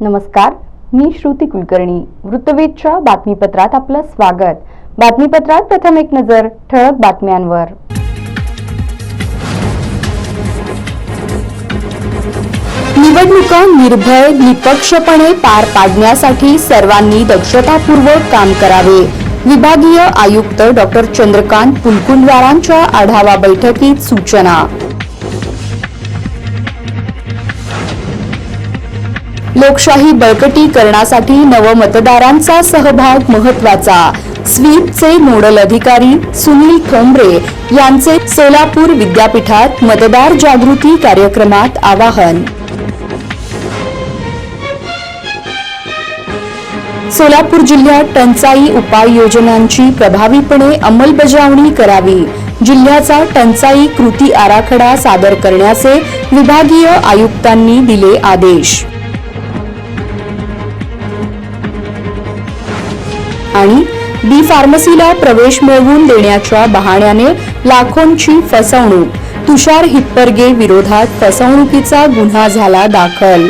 नमस्कार मी श्रुती कुलकर्णी. वृत्तवेधच्या बातमीपत्रात आपलं स्वागत. बातमीपत्रात प्रथम एक नजर ठळक बातम्यांवर. निवडणुका निर्भय निपक्षपणे पार पाडण्यासाठी सर्वांनी दक्षतापूर्वक काम करावे. विभागीय आयुक्त डॉक्टर चंद्रकांत पुलकुंडवारांच्या आढावा बैठकीत सूचना. लोकशाही बळकटीकरणासाठी नवमतदारांचा सहभाग महत्त्वाचा स्वीपचे नोडल अधिकारी सुनील ठोंबरे यांचे सोलापूर विद्यापीठात मतदार जागृती कार्यक्रमात आवाहन. सोलापूर जिल्ह्यात टंचाई उपाययोजनांची प्रभावीपणे अंमलबजावणी करावी. जिल्ह्याचा टंचाई कृती आराखडा सादर करण्याचे विभागीय आयुक्तांनी दिले आदेश. आणि बी फार्मसीला प्रवेश मिळवून देण्याच्या बहाण्याने लाखोंची फसवणूक. तुषार हिप्परगे विरोधात फसवणुकीचा गुन्हा झाला दाखल.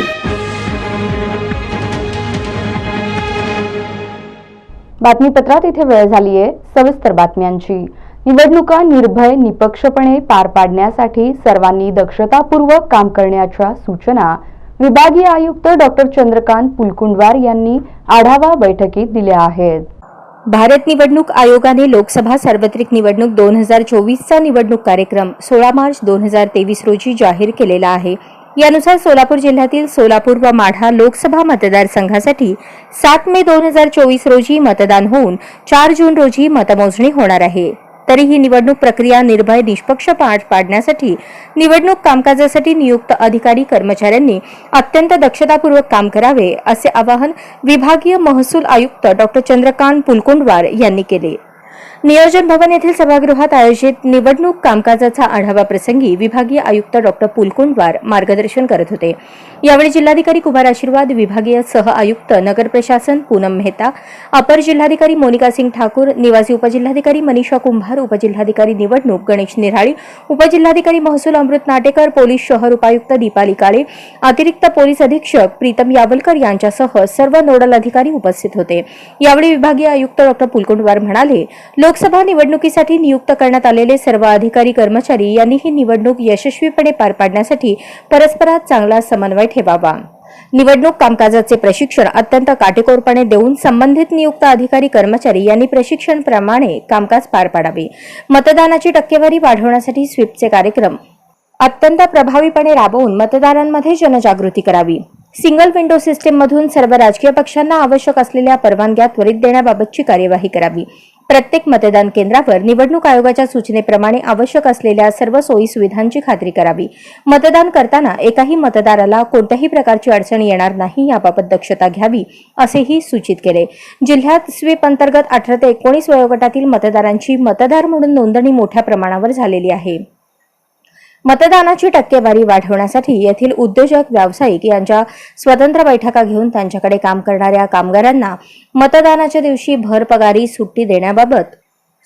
बातमीपत्रात इथे वेळ झालीये. सविस्तर बातम्यांची. निवडणुका निर्भय निपक्षपणे पार पाडण्यासाठी सर्वांनी दक्षतापूर्वक काम करण्याच्या सूचना विभागीय आयुक्त डॉक्टर चंद्रकांत पुलकुंडवार यांनी आढावा बैठकीत दिल्या आहेत. भारत निवडणूक आयोगाने लोकसभा सार्वत्रिक निवडणूक दोन हजार चोवीसचा निवडणूक कार्यक्रम सोळा मार्च दोन हजार तेवीस रोजी जाहीर केलेला आहे. यानुसार सोलापूर जिल्ह्यातील सोलापूर व माढा लोकसभा मतदारसंघासाठी सात मे दोन हजार चोवीस रोजी मतदान होऊन चार जून रोजी मतमोजणी होणार आहे. तरी ही निवडणूक प्रक्रिया निर्भय निष्पक्ष पार पाडण्यासाठी निवडणूक कामकाजासाठी नियुक्त अधिकारी कर्मचाऱ्यांनी अत्यंत दक्षतापूर्वक काम करावे असे आवाहन विभागीय महसूल आयुक्त डॉ चंद्रकांत पुलकोंडवार यांनी केले. नियोजन भवन येथील सभागृहात आयोजित निवडणूक कामकाजाचा आढावा प्रसंगी विभागीय आयुक्त डॉक्टर पुलकुंडवार मार्गदर्शन करत होते. यावेळी जिल्हाधिकारी कुमार आशीर्वाद विभागीय सह आयुक्त नगर प्रशासन पूनम मेहता अपर जिल्हाधिकारी मोनिका सिंग ठाकूर निवासी उपजिल्हाधिकारी मनीषा कुंभार उपजिल्हाधिकारी निवडणूक गणेश निराळी उपजिल्हाधिकारी महसूल अमृत नाटेकर पोलीस शहर उपायुक्त दीपाली काळे अतिरिक्त पोलीस अधीक्षक प्रीतम यावलकर यांच्यासह सर्व नोडल अधिकारी उपस्थित होते. यावेळी विभागीय आयुक्त डॉक्टर पुलकुंडवार म्हणाले लोकसभा निवडणुकीसाठी नियुक्त करण्यात आलेले सर्व अधिकारी कर्मचारी यांनी ही निवडणूक यशस्वीपणे पार पाडण्यासाठी परस्परात चांगला समन्वय ठेवावा. निवडणूक कामकाजाचे प्रशिक्षण अत्यंत काटेकोरपणे देऊन संबंधित नियुक्त अधिकारी कर्मचारी यांनी प्रशिक्षणप्रमाणे कामकाज पार पाडावे. मतदानाची टक्केवारी वाढवण्यासाठी स्वीपचे कार्यक्रम अत्यंत प्रभावीपणे राबवून मतदारांमध्ये जनजागृती करावी. सिंगल विंडो सिस्टीममधून सर्व राजकीय पक्षांना आवश्यक असलेल्या परवानग्या त्वरित देण्याबाबतची कार्यवाही करावी. प्रत्येक मतदान केंद्रावर निवडणूक आयोगाच्या सूचनेप्रमाणे आवश्यक असलेल्या सर्व सोयी सुविधांची खात्री करावी. मतदान करताना एकाही मतदाराला कोणत्याही प्रकारची अडचण येणार नाही याबाबत दक्षता घ्यावी असेही सूचित केले. जिल्ह्यात स्वीप अंतर्गत अठरा ते एकोणीस वयोगटातील मतदारांची मतदार म्हणून नोंदणी मोठ्या प्रमाणावर झालेली आहे. मतदानाची टक्केवारी वाढवण्यासाठी येथील उद्योजक व्यावसायिक यांच्या स्वतंत्र बैठका घेऊन त्यांच्याकडे काम करणाऱ्या कामगारांना मतदानाच्या दिवशी भर पगारी सुट्टी देण्याबाबत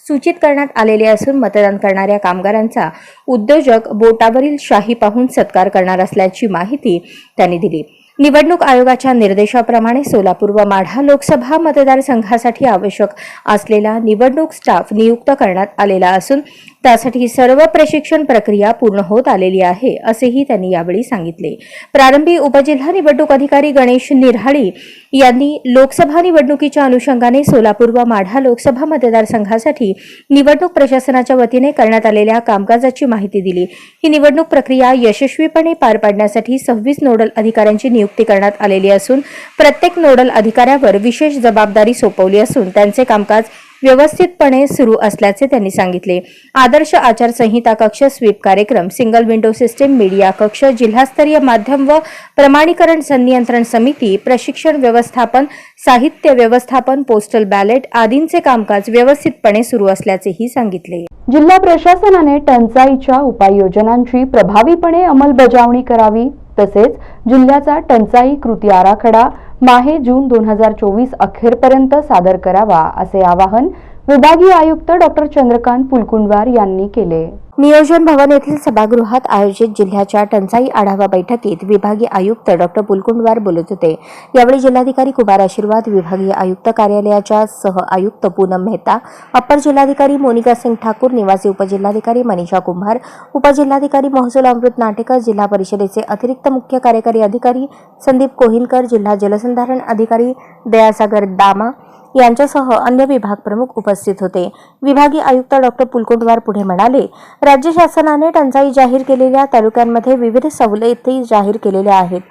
सूचित करण्यात आलेले असून मतदान करणाऱ्या कामगारांचा उद्योजक बोटावरील शाही पाहून सत्कार करणार असल्याची माहिती त्यांनी दिली. निवडणूक आयोगाच्या निर्देशाप्रमाणे सोलापूर व माढा लोकसभा मतदारसंघासाठी आवश्यक असलेला निवडणूक स्टाफ नियुक्त करण्यात आलेला असून त्यासाठी सर्व प्रशिक्षण प्रक्रिया पूर्ण होत आलेली आहे असेही त्यांनी यावेळी सांगितले. प्रारंभी उपजिल्हा निवडणूक अधिकारी गणेश निरहाळी यांनी लोकसभा निवडणुकीच्या अनुषंगाने सोलापूर व माढा लोकसभा मतदारसंघासाठी निवडणूक प्रशासनाच्या वतीने करण्यात आलेल्या कामकाजाची माहिती दिली. ही निवडणूक प्रक्रिया यशस्वीपणे पार पाडण्यासाठी सव्वीस नोडल अधिकाऱ्यांची नियुक्ती करण्यात आलेली असून प्रत्येक नोडल अधिकाऱ्यावर विशेष जबाबदारी सोपवली असून त्यांचे कामकाज व्यवस्थितपणे सुरू असल्याचे त्यांनी सांगितले. आदर्श आचारसंहिता कक्ष स्वीप कार्यक्रम सिंगल विंडो सिस्टीम मीडिया कक्ष जिल्हास्तरीय माध्यम व प्रमाणीकरण संनियंत्रण समिती प्रशिक्षण व्यवस्थापन साहित्य व्यवस्थापन पोस्टल बॅलेट आदींचे कामकाज व्यवस्थितपणे सुरू असल्याचेही सांगितले. जिल्हा प्रशासनाने टंचाईच्या उपाययोजनांची प्रभावीपणे अंमलबजावणी करावी तसेच जिल्ह्याचा टंचाई कृती आराखडा माहे जून दोन हजार चोवीस अखेरपर्यंत सादर करावा असे आवाहन विभागीय आयुक्त डॉक्टर चंद्रकांत पुलकुंडवार यांनी केले. नियोजन भवन येथील सभागृहात आयोजित जिल्ह्याच्या टंचाई आढावा बैठकीत विभागीय आयुक्त डॉक्टर पुलकुंडवार बोलत होते. यावेळी जिल्हाधिकारी कुमार आशीर्वाद विभागीय आयुक्त कार्यालयाच्या सह आयुक्त पूनम मेहता अप्पर जिल्हाधिकारी मोनिका सिंग ठाकूर निवासी उपजिल्हाधिकारी मनीषा कुंभार उपजिल्हाधिकारी महसूल अमृत नाटेकर जिल्हा परिषदेचे अतिरिक्त मुख्य कार्यकारी अधिकारी संदीप कोहिनकर जिल्हा जलसंधारण अधिकारी दयासागर दामा यांच्यासह अन्य विभाग प्रमुख उपस्थित होते. विभागीय आयुक्त डॉक्टर पुलकुंडवार पुढे म्हणाले राज्य शासनाने टंचाई जाहीर केलेल्या तालुक्यांमध्ये विविध सवलती जाहीर केलेल्या आहेत.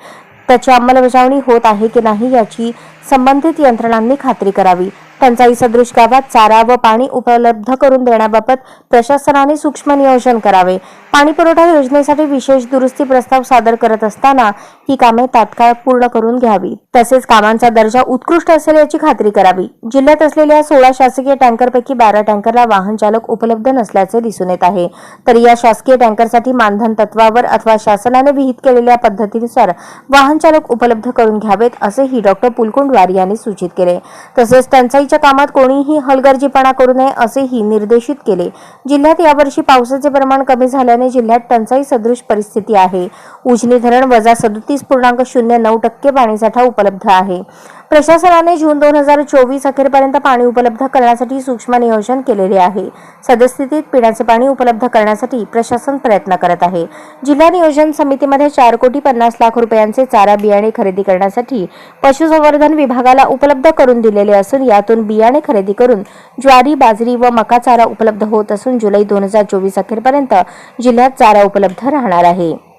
त्याची अंमलबजावणी होत आहे की नाही याची संबंधित यंत्रणांनी खात्री करावी. टंचाई सदृश गावात चारा व पाणी उपलब्ध करून देण्याबाबत प्रशासनाने सूक्ष्म नियोजन करावे. पाणी पुरवठा योजनेसाठी विशेष दुरुस्ती प्रस्ताव सादर करत असताना ही कामे तात्काळ पूर्ण करून घ्यावी. तसेच कामांचा दर्जा उत्कृष्ट असेल याची खात्री करावी. जिल्ह्यात असलेल्या सोळा शासकीय टँकरपैकी बारा टँकरला वाहन चालक उपलब्ध नसल्याचे दिसून येत आहे. तर या शासकीय टँकरसाठी मानधन तत्वावर अथवा शासनाने विहित केलेल्या पद्धतीनुसार वाहन चालक उपलब्ध करून घ्यावेत असेही डॉक्टर पुलकुंडवार यांनी सूचित केले. तसेच शेतीच्या कामात कोणीही हलगर्जीपणा करू नये असेही निर्देशित केले. जिल्ह्यात यावर्षी पावसाचे प्रमाण कमी झाल्याने जिल्ह्यात टंचाई सदृश परिस्थिती आहे. उजनी धरण वजा सदतीस पूर्णांक शून्य नऊ टक्के पाणीसाठा उपलब्ध आहे. प्रशासनाने जून दोन हजार चोवीस अखेरपर्यंत पाणी उपलब्ध करण्यासाठी सूक्ष्म नियोजन केलेले आहे. सद्यस्थितीत पिण्याचे पाणी उपलब्ध करण्यासाठी प्रशासन प्रयत्न करत आहे. जिल्हा नियोजन समितीमध्ये चार कोटी पन्नास लाख रुपयांचे चारा बियाणे खरेदी करण्यासाठी पशुसंवर्धन विभागाला उपलब्ध करून दिलेले असून यातून बियाणे खरेदी करून ज्वारी बाजरी व मका चारा उपलब्ध होत असून जुलै दोन हजार चोवीस अखेरपर्यंत जिल्ह्यात चारा उपलब्ध राहणार आहे.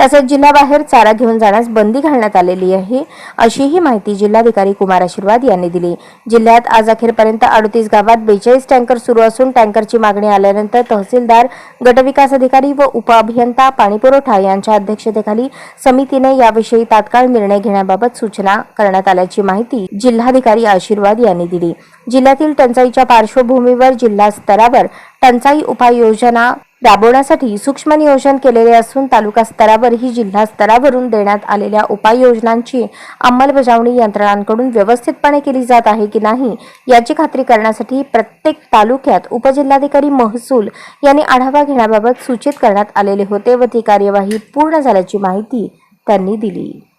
तसेच जिल्ह्याबाहेर चारा घेऊन जाण्यास बंदी घालण्यात आलेली आहे. अशीही माहिती जिल्हाधिकारी कुमार आशीर्वाद यांनी दिली. जिल्ह्यात आज अखेरपर्यंत अडतीस गावात बेचाळीस टँकर सुरू असून टँकरची मागणी आल्यानंतर तहसीलदार गटविकास अधिकारी व उपअभियंता पाणीपुरवठा यांच्या अध्यक्षतेखाली समितीने याविषयी तात्काळ निर्णय घेण्याबाबत सूचना करण्यात आल्याची माहिती जिल्हाधिकारी आशीर्वाद यांनी दिली. जिल्ह्यातील टंचाईच्या पार्श्वभूमीवर जिल्हा स्तरावर टंचाई उपाययोजना राबवण्यासाठी सूक्ष्म नियोजन केलेले असून तालुका स्तरावरही जिल्हा स्तरावरून देण्यात आलेल्या उपाययोजनांची अंमलबजावणी यंत्रणांकडून व्यवस्थितपणे केली जात आहे की नाही याची खात्री करण्यासाठी प्रत्येक तालुक्यात उपजिल्हाधिकारी महसूल यांनी आढावा घेण्याबाबत सूचित करण्यात आलेले होते व ती कार्यवाही पूर्ण झाल्याची माहिती त्यांनी दिली.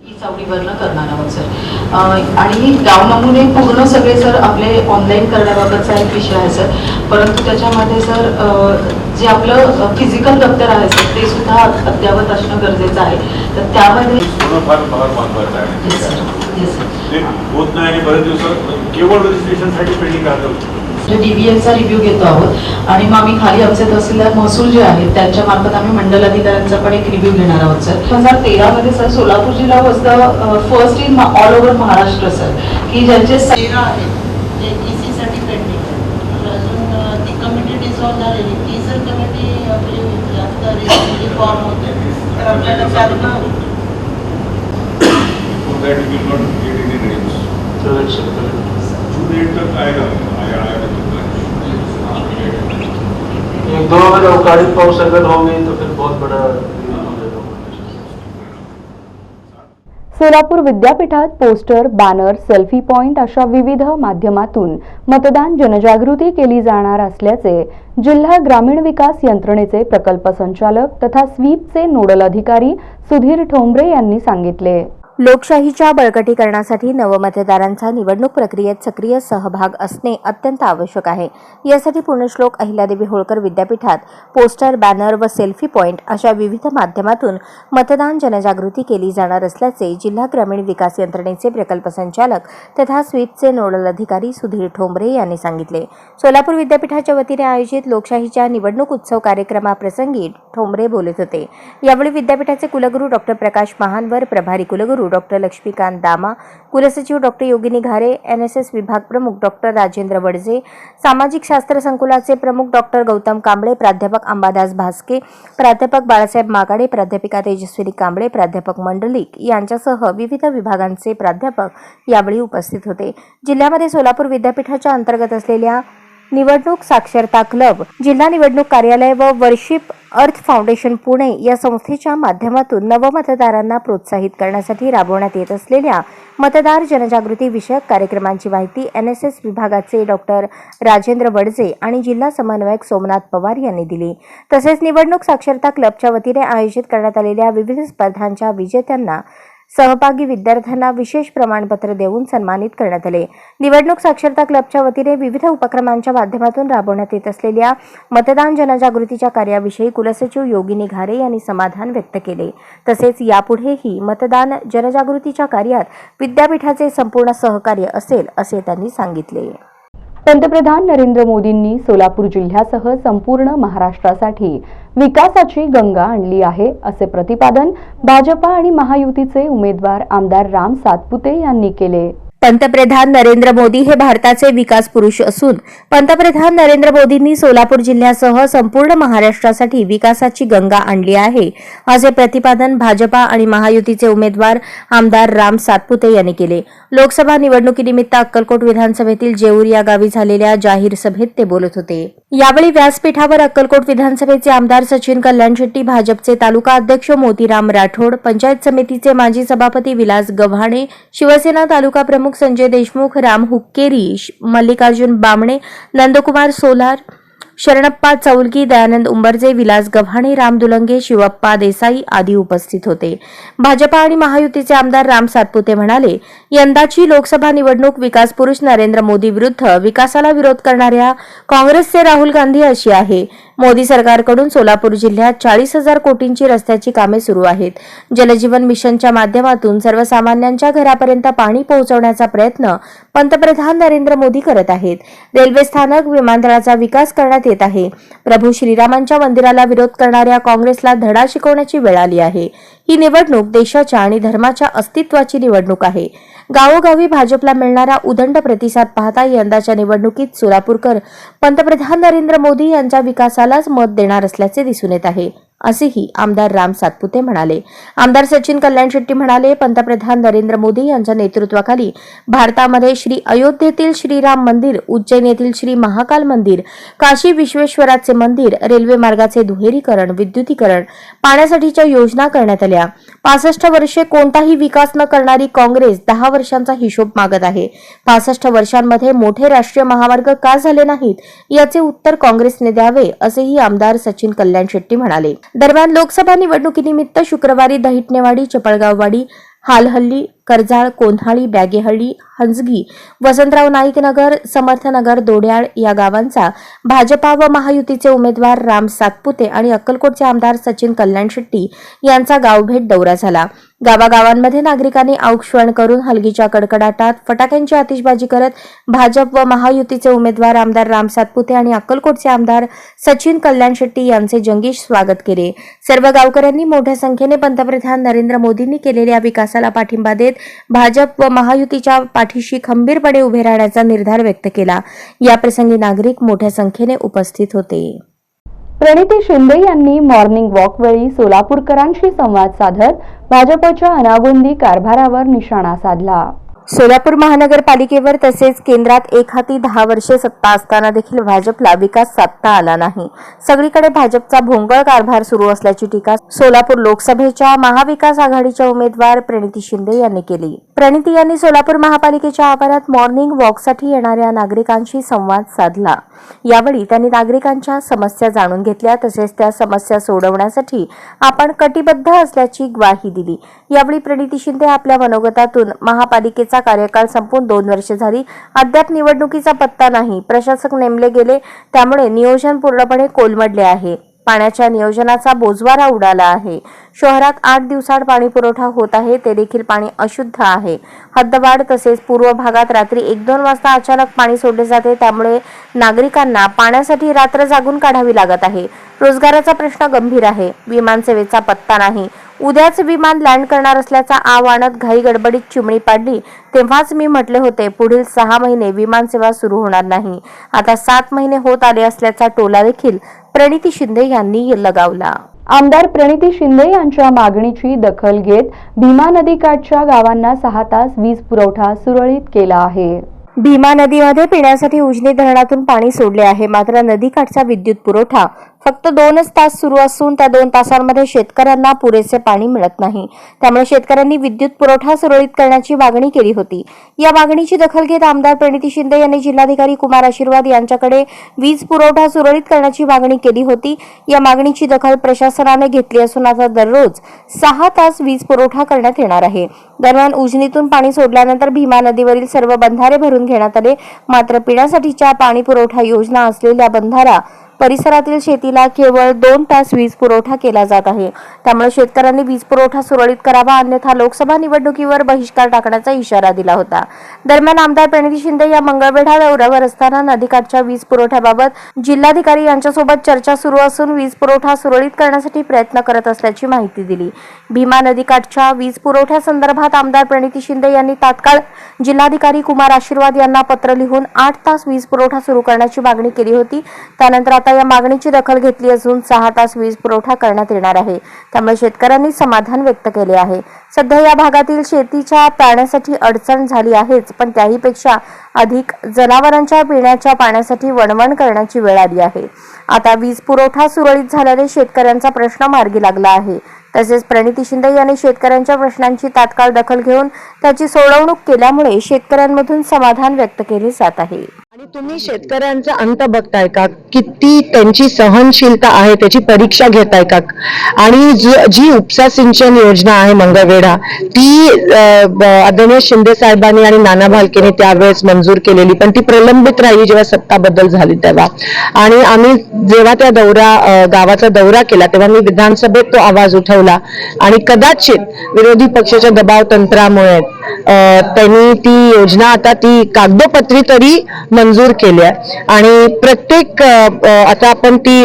ही चावडीवरनं करणार आहोत सर आणि गाव नमुने पूर्ण सगळे सर आपले ऑनलाईन करण्याबाबतचा एक विषय आहे सर. परंतु त्याच्यामध्ये सर जे आपलं फिजिकल दप्तर आहे सर ते सुद्धा अद्यावत असणं गरजेचं आहे. तर त्यामध्ये होत नाही आणि बरेच दिवसात केवळ रजिस्ट्रेशनसाठी पेंडिंग राहतं डीबीएलचा रिव्ह्यू घेतो आहोत. आणि मग आम्ही खाली आमचे तहसीलदार महसूल जे आहेत त्यांच्या मार्फत आम्ही मंडल अधिकाऱ्यांचा पण एक रिव्ह्यू घेणार आहोत सर दोन हजार तेरामध्ये सर सोलापूर जिल्हा was the first in all over Maharashtra sir की ज्यांचे स- तेरा आहेत जे ई सीसाठी पेंडिंग आहे. तर अजून अ, ती कमिटी डिसॉल्व झालेली. ती जर कमिटी आपली जास्त रिसेंटली फॉर्म होते तर आपल्याला चालू For that we will not get any names. June eight तक आएगा आया दो अगर अवकाळी पाऊस अगर होंगे तो फिर बहुत बड़ा सोलापूर विद्यापीठात पोस्टर बॅनर सेल्फी पॉइंट अशा विविध माध्यमातून मतदान जनजागृती केली जाणार असल्याचे जिल्हा ग्रामीण विकास यंत्रणेचे प्रकल्प संचालक तथा स्वीपचे नोडल अधिकारी सुधीर ठोंबरे यांनी सांगितले. लोकशाहीच्या बळकटीकरणासाठी नवमतदारांचा निवडणूक प्रक्रियेत सक्रिय सहभाग असणे अत्यंत आवश्यक आहे. यासाठी पुण्यश्लोक अहिल्यादेवी होळकर विद्यापीठात पोस्टर बॅनर व सेल्फी पॉईंट अशा विविध माध्यमातून मतदान जनजागृती केली जाणार असल्याचे जिल्हा ग्रामीण विकास यंत्रणेचे प्रकल्प संचालक तथा स्वीपचे नोडल अधिकारी सुधीर ठोंबरे यांनी सांगितले. सोलापूर विद्यापीठाच्या वतीने आयोजित लोकशाहीच्या निवडणूक उत्सव कार्यक्रमाप्रसंगी ठोंबरे बोलत होते. यावेळी विद्यापीठाचे कुलगुरू डॉक्टर प्रकाश महानवर प्रभारी कुलगुरू डॉक्टर लक्ष्मीकांत दामा कुलसचिव doctor Yogini Ghare N S S विभाग प्रमुख डॉक्टर राजेंद्र वडजे सामाजिक शास्त्र संकुलाचे प्रमुख डॉक्टर गौतम कांबळे प्राध्यापक अंबादास भास्के प्राध्यापक बाळासाहेब मागाडे प्राध्यापिका तेजस्विनी कांबळे प्राध्यापक मंडलिक यांच्यासह विविध विभागांचे प्राध्यापक यावेळी उपस्थित होते. जिल्ह्यामध्ये सोलापूर विद्यापीठाच्या अंतर्गत असलेल्या निवडणूक साक्षरता क्लब जिल्हा निवडणूक कार्यालय व वर्शिप अर्थ फाउंडेशन पुणे या संस्थेच्या माध्यमातून नवमतदारांना प्रोत्साहित करण्यासाठी राबवण्यात येत असलेल्या मतदार जनजागृती विषयक कार्यक्रमांची माहिती एन एस एस विभागाचे डॉक्टर राजेंद्र वडजे आणि जिल्हा समन्वयक सोमनाथ पवार यांनी दिली. तसेच निवडणूक साक्षरता क्लबच्या वतीने आयोजित करण्यात आलेल्या विविध स्पर्धांच्या विजेत्यांना सहभागी विद्यार्थ्यांना विशेष प्रमाणपत्र देऊन सन्मानित करण्यात आले. निवडणूक साक्षरता क्लबच्या वतीने विविध उपक्रमांच्या माध्यमातून राबवण्यात येत असलेल्या मतदान जनजागृतीच्या कार्याविषयी कुलसचिव योगिनी घारे यांनी समाधान व्यक्त केले. तसेच यापुढेही मतदान जनजागृतीच्या कार्यात विद्यापीठाचे संपूर्ण सहकार्य असेल असे त्यांनी सांगितले. पंतप्रधान नरेंद्र मोदींनी सोलापूर जिल्ह्यासह संपूर्ण महाराष्ट्रासाठी विकासाची गंगा आणली आहे असे प्रतिपादन भाजपा आणि महायुतीचे उमेदवार आमदार राम सातपुते यांनी केले. पंतप्रधान नरेंद्र मोदी हे भारताचे विकास पुरुष असून पंतप्रधान नरेंद्र मोदींनी सोलापूर जिल्ह्यासह संपूर्ण महाराष्ट्रासाठी विकासाची गंगा आणली आहे. असे प्रतिपादन भाजपा आणि महायुतीचे उमेदवार आमदार राम सातपुते यांनी केले. लोकसभा निवडणुकीनिमित्त अक्कलकोट विधानसभेतील जेऊर या गावी झालेल्या जाहीर सभेत ते बोलत होते. यावेळी व्यासपीठावर अक्कलकोट विधानसभेचे आमदार सचिन कल्याण शेट्टी भाजपचे तालुका अध्यक्ष मोतीराम राठोड पंचायत समितीचे माजी सभापती विलास गव्हाणे शिवसेना तालुका प्रमुख संजय देशमुख राम हुक्केरी मल्लिकार्जुन बामणे नंदकुमार सोलार शरणप्पा चौलगी दयानंद उंबरजे विलास गव्हाणे राम दुलंगे शिवप्पा देसाई आदी उपस्थित होते. भाजपा आणि महायुतीचे आमदार राम सातपुते म्हणाले यंदाची लोकसभा निवडणूक विकास पुरुष नरेंद्र मोदी विरुद्ध विकासाला विरोध करणाऱ्या काँग्रेसचे राहुल गांधी अशी आहे. मोदी सरकारकडून सोलापूर जिल्ह्यात चाळीस हजार कोटींची रस्त्याची कामे सुरू आहेत. जलजीवन मिशनच्या माध्यमातून सर्वसामान्यांच्या घरापर्यंत पाणी पोहोचवण्याचा प्रयत्न पंतप्रधान नरेंद्र मोदी करत आहेत. रेल्वे स्थानक विमानतळाचा विकास करण्यात येत आहे. प्रभू श्रीरामांच्या मंदिराला विरोध करणाऱ्या काँग्रेसला धडा शिकवण्याची वेळ आली आहे. ही निवडणूक देशाच्या आणि धर्माच्या अस्तित्वाची निवडणूक आहे. गावोगावी भाजपला मिळणारा उदंड प्रतिसाद पाहता यंदाच्या निवडणुकीत सोलापूरकर पंतप्रधान नरेंद्र मोदी यांच्या विकासालाच मत देणार असल्याचे दिसून येत आहे. असेही आमदार राम सातपुते म्हणाले. आमदार सचिन कल्याण शेट्टी म्हणाले पंतप्रधान नरेंद्र मोदी यांच्या नेतृत्वाखाली भारतामध्ये श्री अयोध्येतील श्रीराम मंदिर उज्जैन येथील श्री महाकाल मंदिर काशी विश्वेश्वराचे मंदिर रेल्वे मार्गाचे दुहेरीकरण विद्युतीकरण पाण्यासाठीच्या योजना करण्यात आल्या. पासष्ट वर्षे कोणताही विकास न करणारी काँग्रेस दहा वर्षांचा हिशोब मागत आहे. पासष्ट वर्षांमध्ये मोठे राष्ट्रीय महामार्ग का झाले नाहीत याचे उत्तर काँग्रेसने द्यावे असेही आमदार सचिन कल्याण शेट्टी म्हणाले. दरम्यान लोकसभा निवडणुकीनिमित्त शुक्रवारी दहिटनेवाडी चपळगाववाडी हालहल्ली कर्जाळ कोन्हाळी बॅगेहळ्ळी हंजगी वसंतराव नाईक नगर समर्थनगर दोड्याळ या गावांचा भाजपा व महायुतीचे उमेदवार राम सातपुते आणि अक्कलकोटचे आमदार सचिन कल्याण शेट्टी यांचा गावभेट दौरा झाला. गावागावांमध्ये नागरिकांनी औक्षवण करून हलगीच्या कडकडाटात फटाक्यांची आतिषबाजी करत भाजप व महायुतीचे उमेदवार आमदार राम सातपुते आणि अक्कलकोटचे आमदार सचिन कल्याण शेट्टी यांचे जंगी स्वागत केले. सर्व गावकऱ्यांनी मोठ्या संख्येने पंतप्रधान नरेंद्र मोदींनी केलेल्या विकासाला पाठिंबा देत भाजप व महायुतीच्या पाठीशी खंबीरपणे उभे राहण्याचा निर्धार व्यक्त केला. याप्रसंगी नागरिक मोठ्या संख्येने उपस्थित होते. प्रणिती शिंदे यांनी मॉर्निंग वॉक वेळी सोलापूरकरांशी संवाद साधत भाजपच्या अनागोंदी कारभारावर निशाणा साधला. सोलापूर महानगरपालिकेवर तसेच केंद्रात एक हाती दहा वर्षे सत्ता असताना देखील भाजपला विकास साधता आला नाही. सगळीकडे भाजपचा भोंगळ कारभार सुरू असल्याची टीका सोलापूर लोकसभेच्या महाविकास आघाडीच्या उमेदवार प्रणिती शिंदे यांनी केली. प्रणिती यांनी सोलापूर महापालिकेच्या आवारात मॉर्निंग वॉकसाठी येणाऱ्या नागरिकांशी संवाद साधला. यावेळी त्यांनी नागरिकांच्या समस्या जाणून घेतल्या तसेच त्या समस्या सोडवण्यासाठी आपण कटिबद्ध असल्याची ग्वाही दिली. यावेळी प्रणिती शिंदे आपल्या मनोगतातून महापालिकेचा कार्यकाळ संपून दोन वर्षे झाली. अद्याप निवडणुकीचा पत्ता नाही. प्रशासक नेमले गेले त्यामुळे नियोजन पूर्णपणे कोलमडले आहे. पाण्याच्या नियोजनाचा बोजवारा उडाला आहे. शहरात आठ दिवसात पाणी पुरवठा होत आहे ते देखील पाणी अशुद्ध आहे. हद्दवाढ तसेच पूर्व भागात रात्री एक दोन वाजता अचानक पाणी सोडले जाते त्यामुळे नागरिकांना पाण्यासाठी रात्र जागून काढावी लागत आहे. रोजगाराचा प्रश्न गंभीर आहे. विमानसेवेचा पत्ता नाही. उद्याच विमान लँड करणार असल्याचा आव आणत घाई गडबडीत चिमणी पाडली. तेव्हाच मी म्हटले होते पुढील सहा महिने विमानसेवा सुरू होणार नाही. आता सात महिने होत आले असल्याचा टोला देखील प्रणिती शिंदे यांनी लगावला. आमदार प्रणिती शिंदे यांच्या मागणीची दखल घेत भीमा नदीकाठच्या गावांना सहा तास वीज पुरवठा सुरळीत केला आहे. भीमा नदीमध्ये पिण्यासाठी उजनी धरणातून पाणी सोडले आहे. मात्र नदीकाठचा विद्युत पुरवठा फक्त दोनच तास सुरू असून त्या दोन तासांमध्ये शेतकऱ्यांना पुरेसे पाणी मिळत नाही. त्यामुळे शेतकऱ्यांनी विद्युत पुरवठा सुरळीत करण्याची मागणी केली होती. या मागणीची दखल घेत आमदार प्रणिती शिंदे यांनी जिल्हाधिकारी कुमार आशीर्वाद यांच्याकडे वीज पुरवठा सुरळीत करण्याची मागणी केली होती. या मागणीची दखल प्रशासनाने घेतली असून आता दररोज सहा तास वीज पुरवठा करण्यात येणार आहे. दरम्यान उजनीतून पाणी सोडल्यानंतर भीमा नदीवरील सर्व बंधारे भरून घेण्यात आले. मात्र पिण्यासाठीच्या पाणी पुरवठा योजना असलेल्या बंधारा परिसरातील शेतीला केवळ दोन तास वीज पुरवठा केला जात आहे. त्यामुळे शेतकऱ्यांनी वीज पुरवठा सुरळीत करावा अन्यथा लोकसभा निवडणुकीवर बहिष्कार टाकण्याचा इशारा दिला होता. दरम्यान आमदार प्रणिती शिंदे या मंगळवेढा दौऱ्यावर असताना नदीकाठच्या वीज पुरवठ्याबाबत जिल्हाधिकारी यांच्यासोबत चर्चा सुरू असून वीज पुरवठा सुरळीत करण्यासाठी प्रयत्न करत असल्याची माहिती दिली. भीमा नदीकाठच्या वीज पुरवठ्यासंदर्भात आमदार प्रणिती शिंदे यांनी तात्काळ जिल्हाधिकारी कुमार आशीर्वाद यांना पत्र लिहून आठ तास वीज पुरवठा सुरू करण्याची मागणी केली होती. त्यानंतर आता या मागणीची दखल घेतली असून सहा तास वीज पुरवठा करण्यात येणार आहे. त्यामुळे शेतकऱ्यांनी समाधान व्यक्त केले आहे. सध्या या भागातील शेतीच्या पाण्यासाठी अडचण झाली आहेच पण त्याहीपेक्षा अधिक जनावरांच्या पिण्याच्या पाण्यासाठी वणवण करण्याची वेळ आली आहे. आता वीज पुरवठा सुरळीत झाल्याने शेतकऱ्यांचा प्रश्न मार्गी लागला आहे. तसेच प्रणिती शिंदे यांनी शेतकऱ्यांच्या प्रश्नांची तात्काळ दखल घेऊन त्याची सोडवणूक केल्यामुळे शेतकऱ्यांमधून समाधान व्यक्त केले जात आहे. आणि तुम्ही शेतकऱ्यांचा अंत बघताय का? किती त्यांची सहनशीलता आहे त्याची परीक्षा घेताय का? आणि जी- जी उपसा सिंचन योजना आहे मंगळवेढा ती आदरणीय शिंदे साहेबांनी आणि नाना भालकेने त्यावेळेस मंजूर केलेली पण ती प्रलंबित राहिली जेव्हा सत्ता बदल झाली तेव्हा. आणि आम्ही जेव्हा त्या दौरा गावाचा दौरा केला तेव्हा मी विधानसभेत तो आवाज उठवला. आणि कदाचित विरोधी पक्षाच्या दबाव तंत्रामुळे त्यांनी ती योजना आता ती कागदोपत्री तरी मंजूर केली आहे. आणि प्रत्येक आता आपण ती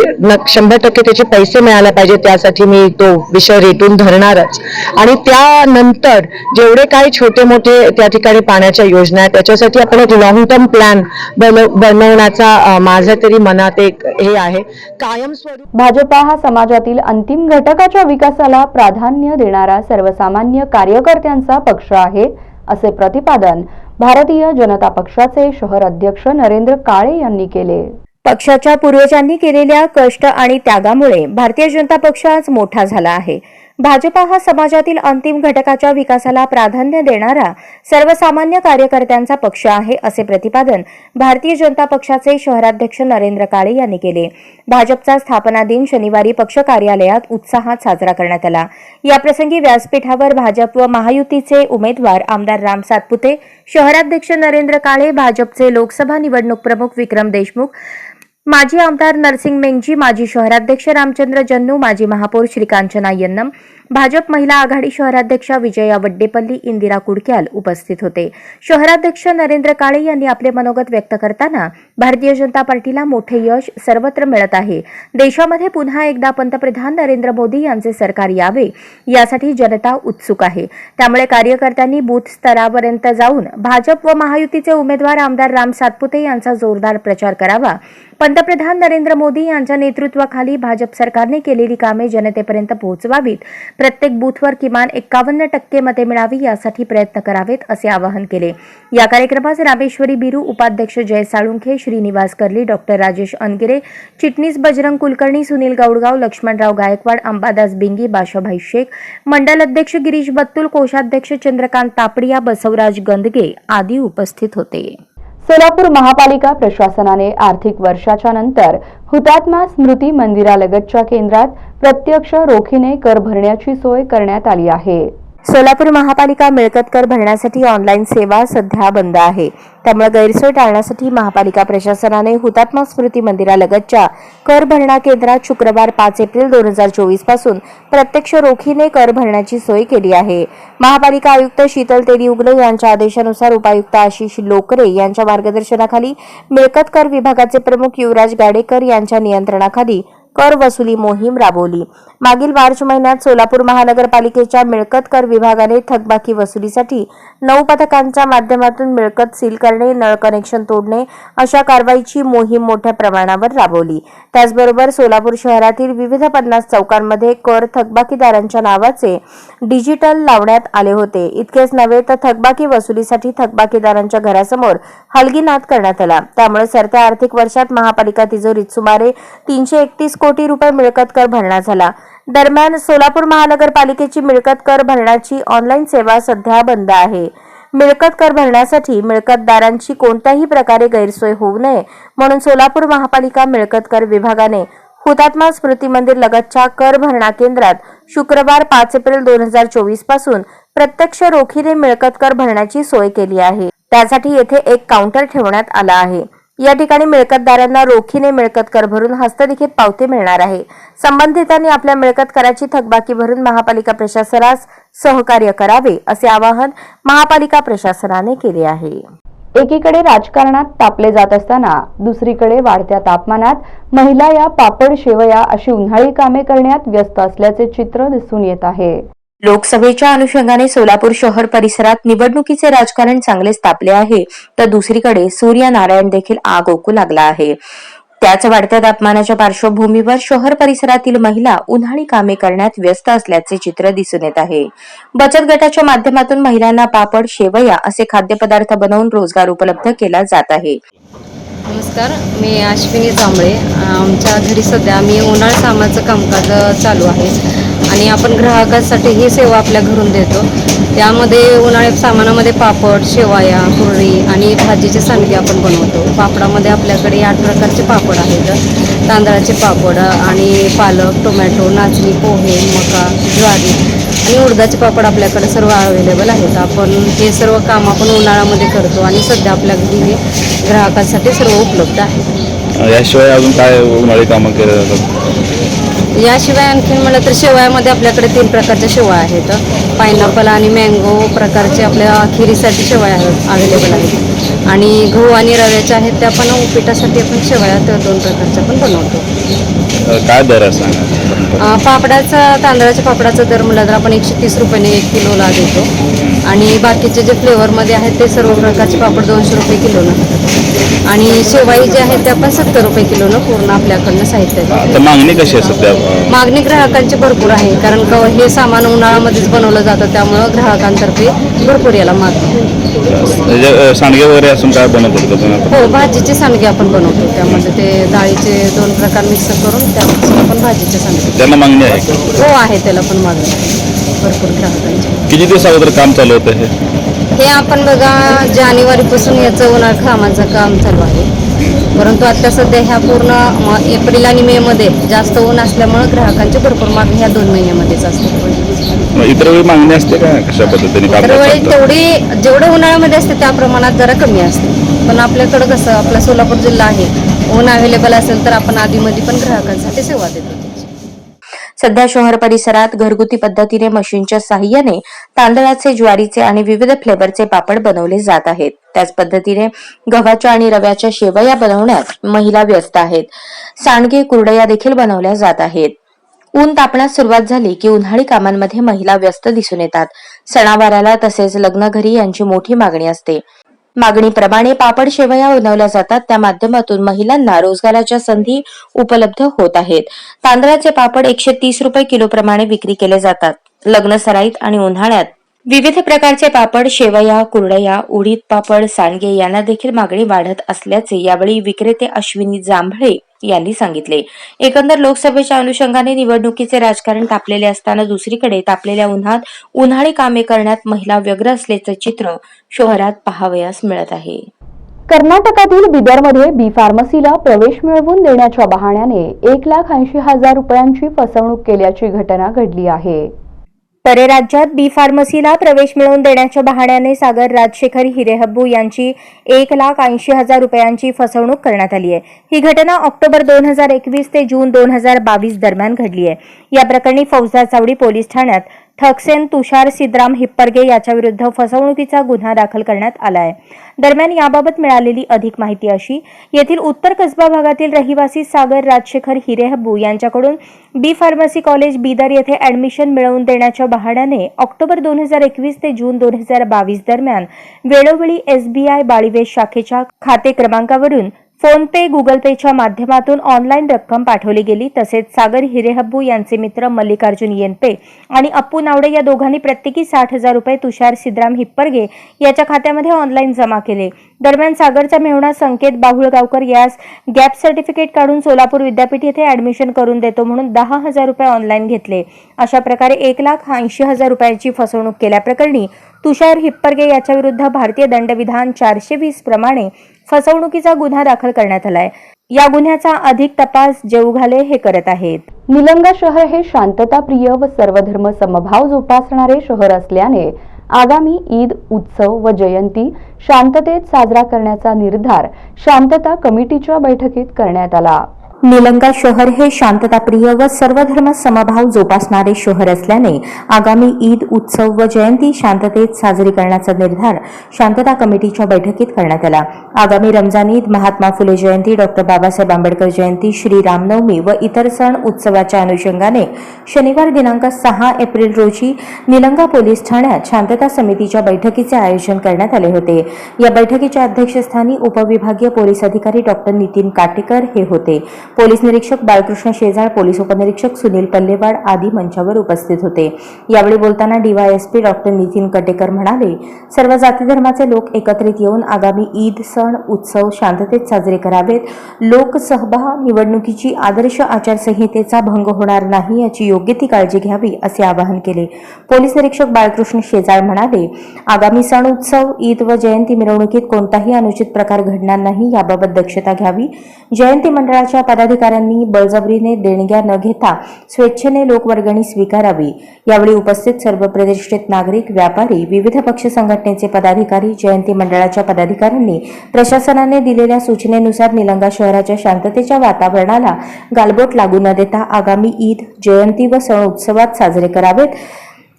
शंभर टक्के त्याचे पैसे मिळायला पाहिजे त्यासाठी मी तो विषय रेटून धरणारच. आणि त्यानंतर जेवढे काही छोटे मोठे त्या ठिकाणी पाण्याच्या योजना आहेत त्याच्यासाठी आपण एक लॉंग टर्म प्लॅन बनवण्याचा माझ्या तरी मनात एक हे आहे. कायमस्वरूप भाजपा हा समाजातील अंतिम घटकाच्या विकासाला प्राधान्य देणारा सर्वसामान्य कार्यकर्त्यांचा पक्ष आहे. असे प्रतिपादन भारतीय जनता पक्षाचे शहर अध्यक्ष नरेंद्र काळे यांनी केले. पक्षाच्या पूर्वजांनी केलेल्या कष्ट आणि त्यागामुळे भारतीय जनता पक्ष आज मोठा झाला आहे. भाजपा हा समाजातील अंतिम घटकाच्या विकासाला प्राधान्य देणारा सर्वसामान्य कार्यकर्त्यांचा पक्ष आहे असे प्रतिपादन भारतीय जनता पक्षाचे शहराध्यक्ष नरेंद्र काळे यांनी केले. भाजपचा स्थापना दिन शनिवारी पक्ष कार्यालयात उत्साहात साजरा करण्यात आला. याप्रसंगी व्यासपीठावर भाजप व महायुतीचे उमेदवार आमदार राम सातपुते शहराध्यक्ष नरेंद्र काळे भाजपचे लोकसभा निवडणूक प्रमुख विक्रम देशमुख माजी आमदार नरसिंग मेंगजी माजी शहराध्यक्ष रामचंद्र जन्नू माजी महापौर श्रीकांचना यन्नम भाजप महिला आघाडी शहराध्यक्षा विजया वड्डेपल्ली इंदिरा कुडक्याल उपस्थित होते. शहराध्यक्ष नरेंद्र काळे यांनी आपले मनोगत व्यक्त करताना भारतीय जनता पार्टीला मोठे यश सर्वत्र मिळत आहे. देशामध्ये पुन्हा एकदा पंतप्रधान नरेंद्र मोदी यांचे सरकार यावे यासाठी जनता उत्सुक आहे. त्यामुळे कार्यकर्त्यांनी बूथ स्तरापर्यंत जाऊन भाजप व महायुतीचे उमेदवार आमदार राम सातपुते यांचा जोरदार प्रचार करावा. पंतप्रधान नरेंद्र मोदी यांच्या नेतृत्वाखाली भाजप सरकारने केलेली कामे जनतेपर्यंत पोहोचवावीत. प्रत्येक बूथवर किमान एक्कावन्न टक्के मते मिळावी यासाठी प्रयत्न करावेत असे आवाहन केले. या कार्यक्रमात रामेश्वरी बिरू उपाध्यक्ष जय साळुंखे श्रीनिवास कर्ली डॉक्टर राजेश अनगिरे चिटणीस बजरंग कुलकर्णी सुनील गौडगाव लक्ष्मणराव गायकवाड अंबादास बिंगी बाशाभाई शेख मंडल अध्यक्ष गिरीश बत्तुल कोषाध्यक्ष चंद्रकांत तापडिया बसवराज गंदगे आदी उपस्थित होते. सोलापूर महापालिका प्रशासनाने आर्थिक वर्षाच्या नंतर हुतात्मा स्मृती मंदिरालगतच्या केंद्रात प्रत्यक्ष रोखीने कर भरण्याची सोय करण्यात आली आहे. सोलापूर महापालिका मिळकत कर भरण्यासाठी ऑनलाईन सेवा सध्या बंद आहे. त्यामुळे गैरसोय टाळण्यासाठी महापालिका प्रशासनाने हुतात्मा स्मृती मंदिरालगतच्या कर भरणा केंद्रात शुक्रवार पाच एप्रिल दोन हजार चोवीसपासून प्रत्यक्ष रोखीने कर भरण्याची सोय केली आहे. महापालिका आयुक्त शीतल तेली उगले यांच्या आदेशानुसार उपायुक्त आशिष लोकरे यांच्या मार्गदर्शनाखाली मिळकत कर विभागाचे प्रमुख युवराज गाडेकर यांच्या नियंत्रणाखाली कर वसुली मोहीम राबवली. मागील मार्च महिन्यात सोलापूर महानगरपालिकेच्या मिळकत कर विभागाने थकबाकी वसुलीसाठी नऊ पथकांच्या माध्यमातून मिळकत सील करणे नळ कनेक्शन तोडणे अशा कारवाईची मोहीम मोठ्या प्रमाणावर राबवली. त्याचबरोबर सोलापूर शहरातील विविध पन्नास चौकांमध्ये कर थकबाकीदारांच्या नावाचे डिजिटल लावण्यात आले होते. इतकेच नव्हे तर थकबाकी वसुलीसाठी थकबाकीदारांच्या घरासमोर हलगीनाद करण्यात आला. त्यामुळे सरत्या आर्थिक वर्षात महापालिका तिजोरीत सुमारे तीनशे एकतीस कोटी रुपये मिळकत कर भरणा झाला. दरम्यान सोलापूर महानगरपालिकेची मिळकत कर भरण्याची ऑनलाईन सेवा सध्या बंद आहे. मिळकत कर भरण्यासाठी मिळकतदारांची कोणत्याही प्रकारे गैरसोय होऊ नये म्हणून सोलापूर महापालिका मिळकत कर विभागाने हुतात्मा स्मृती मंदिर लगतच्या कर भरणा केंद्रात शुक्रवार पाच एप्रिल दोन हजार चोवीसपासून प्रत्यक्ष रोखीने मिळकत कर भरण्याची सोय केली आहे. त्यासाठी येथे एक काउंटर ठेवण्यात आला आहे. या ठिकाणी मिळकतदारांना रोखीने मिळकत कर भरून हस्तलिखित पावती मिळणार आहे. संबंधितांनी आपल्या मिळकत कराची थकबाकी भरून महापालिका प्रशासनास सहकार्य करावे असे आवाहन महापालिका प्रशासनाने केले आहे. एकीकडे राजकारणात तापले जात असताना दुसरीकडे वाढत्या तापमानात महिला या पापड शेवया अशी उन्हाळी कामे करण्यात व्यस्त असल्याचे चित्र दिसून येत आहे. लोकसभेच्या अनुषंगाने सोलापूर शहर परिसरात निवडणुकीचे राजकारण चांगलेच तापले आहे तर दुसरीकडे सूर्यनारायण देखील आग ओकू लागला आहे. त्याच वाढत्या तापमानाच्या पार्श्वभूमीवर शहर परिसरातील महिला उन्हाळी कामे करण्यात व्यस्त असल्याचे चित्र दिसून येत आहे. बचत गटाच्या माध्यमातून महिलांना पापड शेवया असे खाद्यपदार्थ बनवून रोजगार उपलब्ध केला जात आहे. नमस्कार मी अश्विनी जांभळे. आमच्या घरी सध्या आम्ही उन्हाळ कामाचं कामकाज चालू आहे. आणि आपण ग्राहकासाठी ही सेवा आपल्या घरून देतो. त्यामध्ये उन्हाळ्यात सामानामध्ये पापड शेवाया कुरळी आणि भाजीचे सांडगे आपण बनवतो. पापडामध्ये आपल्याकडे आठ प्रकारचे पापड आहेत. तांदळाचे पापड आणि पालक टोमॅटो नाचणी पोहे मका ज्वारी आणि उडदाचे पापड आपल्याकडे सर्व अवेलेबल आहेत. आपण हे सर्व काम आपण उन्हाळ्यामध्ये करतो आणि सध्या आपल्या घरी हे ग्राहकांसाठी सर्व उपलब्ध आहे. याशिवाय अजून काय उन्हाळी कामं केलं जातात? याशिवाय आणखीन म्हटलं तर शेवयामध्ये आपल्याकडे तीन प्रकारच्या शेवया आहेत. पायनॅपल आणि मँगो प्रकारचे आपल्या खिरीसाठी शेवया अवेलेबल आहेत. आणि गहू आणि रव्याच्या आहेत त्या पण उपिटासाठी आपण शेवया त्या दोन प्रकारच्या पण बनवतो. काय दर आहे सांगा अं, पापडाचा तांदळाच्या पापडाचा दर म्हणलं तर आपण एकशे तीस रुपयाने एक किलोला देतो. आणि बाकीचे जे फ्लेवरमध्ये आहेत ते सर्व प्रकारचे पापड दोनशे रुपये किलोनं. आणि शेवाई जे आहेत ते आपण सत्तर रुपये किलोनं पूर्ण आपल्याकडनं साहित्य मागणी कशी आहे सध्या? मागणी ग्राहकांची भरपूर आहे कारण का हे सामान उन्हाळ्यामध्येच बनवलं जातं त्यामुळं ग्राहकांतर्फे भरपूर याला मागणी म्हणजे सांडगे वगैरे असून काय बनवत? हो भाजीचे सांडगे आपण बनवतो. त्यामध्ये ते डाळीचे दोन प्रकार मिक्स करून त्यापासून भाजीचे त्यांना मागणी आहे का? हो आहे त्याला पण मागणी भरपूर ग्राहकांची. किती दिवस अगोदर काम चालू होतं हे? हे आपण बघा जानेवारीपासून याचं उन्हाळ कामाचं काम चालू आहे. परंतु आता सध्या ह्या पूर्ण म, एप्रिल आणि मे मध्ये जास्त ऊन असल्यामुळे ग्राहकांची भरपूर मागणी ह्या दोन महिन्यामध्येच असते. मग इतर वेळी मागणी असते का कशा पद्धतीने काम तर वेळी करतात? तेवढी जेवढे उन्हाळ्यामध्ये असते त्या प्रमाणात जरा कमी असते. पण आपल्याकडं कसं आपला सोलापूर जिल्हा आहे ऊन अवेलेबल असेल तर आपण आधीमध्ये पण ग्राहकांसाठी सेवा देतो. सध्या शहर परिसरात घरगुती पद्धतीने मशीनच्या साहाय्याने तांदळाचे ज्वारीचे आणि विविध फ्लेवरचे पापड बनवले जात आहेत. त्याच पद्धतीने गव्हाच्या आणि रव्याच्या शेवया बनवण्यात महिला व्यस्त आहेत. सांडगे कुरडया देखील बनवल्या जात आहेत. ऊन तापण्यास सुरुवात झाली की उन्हाळी कामांमध्ये महिला व्यस्त दिसून येतात. सणावाराला तसेच लग्न घरी यांची मोठी मागणी असते. मागणीप्रमाणे पापड शेवया बनवल्या जातात. त्या माध्यमातून महिलांना रोजगाराच्या संधी उपलब्ध होत आहेत. तांदळाचे पापड एकशे तीस रुपये किलो प्रमाणे विक्री केले जातात. लग्न सराईत आणि उन्हाळ्यात विविध प्रकारचे पापड शेवया कुरडया उडीद पापड सांडगे यांना देखील मागणी वाढत असल्याचे यावेळी विक्रेते अश्विनी जांभळे यांनी सांगितले. एकंदर लोकसभेच्या अनुषंगाने निवडणुकीचे राजकारण तापलेले असताना दुसरीकडे तापलेल्या उन्हात उन्हाळी कामे करण्यात महिला व्यग्र असल्याचे चित्र शहरात पाहावयास मिळत आहे. कर्नाटकातील बिदरमध्ये बी फार्मसीला प्रवेश मिळवून देण्याच्या बहाण्याने एक लाख ऐंशी हजार रुपयांची फसवणूक केल्याची घटना घडली आहे. परराज्यात बी फार्मसीला प्रवेश मिळवून देण्याच्या बहाण्याने सागर राजशेखर हिरेहब्बू यांची एक लाख ऐंशी हजार रुपयांची फसवणूक करण्यात आली आहे. ही घटना ऑक्टोबर दोन हजार एकवीस ते जून दोन हजार बावीस दरम्यान घडली आहे. या प्रकरणी फौजदार चावडी पोलीस ठाण्यात ठकसेन तुषार सिद्राम हिप्परगे याच्याविरुद्ध फसवणुकीचा गुन्हा दाखल करण्यात आला आहे दरम्यान याबाबत मिळालेली अधिक माहिती अशी येथील उत्तर कसबा भागातील रहिवासी सागर राजशेखर हिरेहब्बू यांच्याकडून बी फार्मसी कॉलेज बीदर येथे ऍडमिशन मिळवून देण्याच्या बहाण्याने ऑक्टोबर दोन हजार एकवीस ते जून दोन हजार बावीस दरम्यान वेळोवेळी एसबीआय बाळीवेश शाखेच्या खाते क्रमांकावरून फोन पे गुगल पेच्या माध्यमातून ऑनलाईन रक्कम पाठवली गेली. तसेच सागर हिरेहब्बू यांचे मित्र मल्लिकार्जुन येनपे आणि अप्पू नावडे या दोघांनी प्रत्येकी साठ हजार रुपये तुषार सिद्राम हिप्परगे याच्या खात्यामध्ये ऑनलाईन जमा केले. दरम्यान सागरचा मेहुणा संकेत बाहुळगावकर यास गॅप सर्टिफिकेट काढून सोलापूर विद्यापीठ येथे ऍडमिशन करून देतो म्हणून दहा हजार रुपये ऑनलाईन घेतले. अशा प्रकारे एक लाख ऐंशी हजार रुपयांची फसवणूक केल्याप्रकरणी तुषार हिप्परगे याच्या विरुद्ध भारतीय दंडविधान चारशे वीस प्रमाणे फसवणुकीचा गुन्हा दाखल करण्यात आलाय. या गुन्ह्याचा अधिक तपास जेवघाले हे करत आहेत. निलंगा शहर हे शांतताप्रिय व सर्वधर्म समभाव जोपासणारे शहर असल्याने आगामी ईद उत्सव व जयंती शांततेत साजरा करण्याचा निर्धार शांतता कमिटीच्या बैठकीत करण्यात आला. निलंगा शहर हे शांतताप्रिय व सर्वधर्म समभाव जोपासणारे शहर असल्याने आगामी ईद उत्सव व जयंती शांततेत साजरी करण्याचा निर्धार शांतता कमिटीच्या बैठकीत करण्यात आला. आगामी रमजान ईद महात्मा फुले जयंती डॉक्टर बाबासाहेब आंबेडकर जयंती श्री रामनवमी व इतर सण उत्सवाच्या अनुषंगाने शनिवार दिनांक सहा एप्रिल रोजी निलंगा पोलीस ठाण्यात शांतता समितीच्या बैठकीचे आयोजन करण्यात आले होते. या बैठकीच्या अध्यक्षस्थानी उपविभागीय पोलीस अधिकारी डॉक्टर नितीन काटेकर हे होते. पोलीस निरीक्षक बाळकृष्ण शेजाळ पोलीस उपनिरीक्षक सुनील पल्लेवाड आदी मंचावर उपस्थित होते. यावेळी बोलताना डीवायएसपी डॉक्टर नितीन कटेकर म्हणाले सर्व जाती धर्माचे लोक एकत्रित येऊन आगामी ईद सण उत्सव शांततेत साजरे करावेत. लोकसभा निवडणुकीची आदर्श आचारसंहितेचा भंग होणार नाही याची योग्य ती काळजी घ्यावी असे आवाहन केले. पोलीस निरीक्षक बाळकृष्ण शेजाळ म्हणाले आगामी सण उत्सव ईद व जयंती मिरवणुकीत कोणताही अनुचित प्रकार घडणार नाही याबाबत दक्षता घ्यावी. जयंती मंडळाच्या पदा पदाधिकाऱ्यांनी बळजबरीने देणग्या न घेता स्वेच्छेने लोकवर्गणी स्वीकारावी. यावेळी उपस्थित सर्व प्रतिष्ठित नागरिक व्यापारी विविध पक्ष संघटनेचे पदाधिकारी जयंती मंडळाच्या पदाधिकाऱ्यांनी प्रशासनाने दिलेल्या सूचनेनुसार निलंगा शहराच्या शांततेच्या वातावरणाला गालबोट लागू न देता आगामी ईद जयंती व सण उत्सवात साजरे करावेत.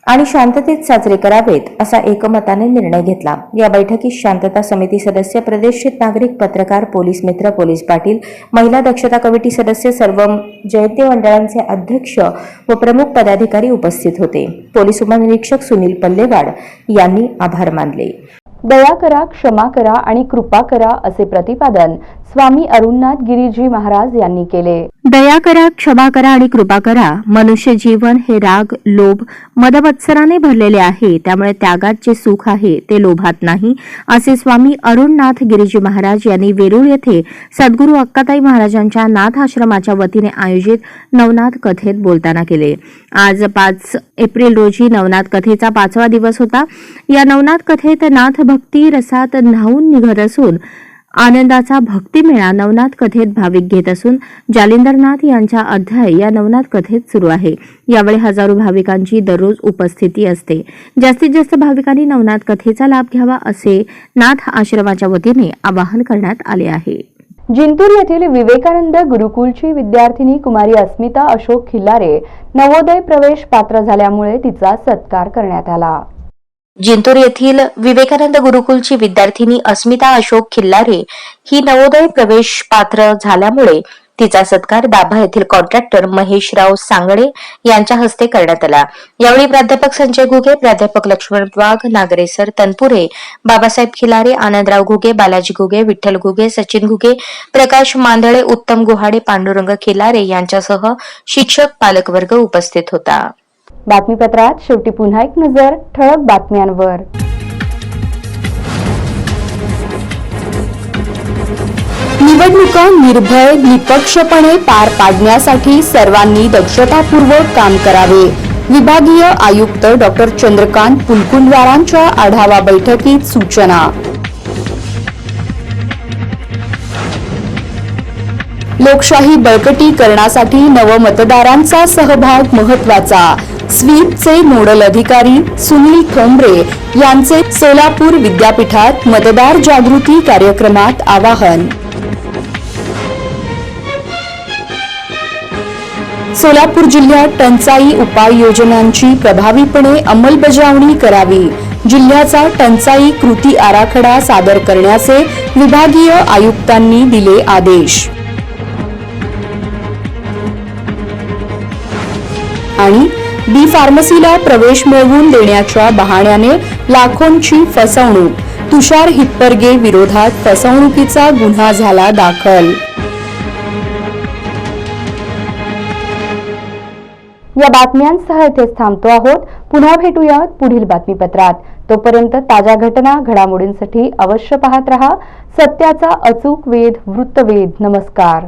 आणि शांततेत साजरे करावेत असा एकमताने निर्णय घेतला. या बैठकीत शांतता समिती सदस्य प्रदेशित नागरिक पत्रकार पोलीस मित्र पोलीस पाटील महिला दक्षता कमिटी सदस्य सर्व जयंती मंडळांचे अध्यक्ष व प्रमुख पदाधिकारी उपस्थित होते. पोलीस उपनिरीक्षक सुनील पल्लेवाड यांनी आभार मानले. दया करा क्षमा करा आणि कृपा करा असे प्रतिपादन स्वामी अरुणनाथ गिरीजी महाराज यांनी केले. दया करा क्षमा करा आणि कृपा करा. मनुष्य जीवन हे राग लोभ मदमत्सराने भरलेले आहे. त्यामुळे त्यागात जे सुख आहे ते लोभात नाही. असे स्वामी अरुणनाथ गिरीजी महाराज यांनी वेरूळ येथे सद्गुरू अक्काताई महाराजांच्या नाथ आश्रमाच्या वतीने आयोजित नवनाथ कथेत बोलताना केले. आज पाच एप्रिल रोजी नवनाथ कथेचा पाचवा दिवस होता. या नवनाथ कथेत नाथ भक्ती रसात न्हावून निघत असून आनंदाचा भक्तिमेळा नवनाथ कथेत भाविक घेत असून जालिंदरनाथ यांच्या अध्याय या नवनाथ कथेत सुरू आहे. यावेळी हजारो भाविकांची दररोज उपस्थिती असते. जास्तीत जास्त भाविकांनी नवनाथ कथेचा लाभ घ्यावा असे नाथ आश्रमाच्या वतीने आवाहन करण्यात आले आहे. जिंतूर येथील विवेकानंद गुरुकुलची विद्यार्थिनी कुमारी अस्मिता अशोक खिल्लारे नवोदय प्रवेश पात्र झाल्यामुळे तिचा सत्कार करण्यात आला. जिंतूर येथील विवेकानंद गुरुकुलची विद्यार्थिनी अस्मिता अशोक खिल्लारे ही नवोदय प्रवेश पात्र झाल्यामुळे तिचा सत्कार दाभा येथील कॉन्ट्रॅक्टर महेशराव सांगडे यांच्या हस्ते करण्यात आला. यावेळी प्राध्यापक संजय घुगे प्राध्यापक लक्ष्मण वाघ नागरेसर तनपुरे बाबासाहेब खिलारे आनंदराव घुगे बालाजी घुगे विठ्ठल घुगे सचिन घुगे प्रकाश मांदळे उत्तम गुहाडे पांडुरंग खिलारे यांच्यासह शिक्षक पालकवर्ग उपस्थित होता. बातमीपत्रात शेवटी पुन्हा एक नजर ठळक बातम्यांवर. निवडणुका निर्भय निपक्षपणे पार पाडण्यासाठी सर्वांनी दक्षतापूर्वक काम करावे. विभागीय आयुक्त डॉक्टर चंद्रकांत पुलकुंडवारांच्या आढावा बैठकीत सूचना. लोकशाही बळकटीकरणासाठी नवमतदारांचा सहभाग महत्त्वाचा स्वीपचे नोडल अधिकारी सुनील ठोंबरे यांचे सोलापूर विद्यापीठात मतदार जागृती कार्यक्रमात आवाहन. सोलापूर जिल्ह्यात टंचाई उपाययोजनांची प्रभावीपणे अंमलबजावणी करावी. जिल्ह्याचा टंचाई कृती आराखडा सादर करण्याचे विभागीय आयुक्तांनी दिले आदेश. आणि बी फार्मसीला प्रवेश मिळवून देण्याच्या बहाण्याने लाखोंची फसवणूक. तुषार हिप्परगे विरोधात फसवणुकीचा गुन्हा झाला दाखल. या बातम्यांसह इथेच थांबतो आहोत. पुन्हा भेटूयात पुढील बातमीपत्रात. तोपर्यंत ताज्या घटना घडामोडींसाठी अवश्य पाहत रहा. सत्याचा अचूक वेध वृत्तवेध. नमस्कार.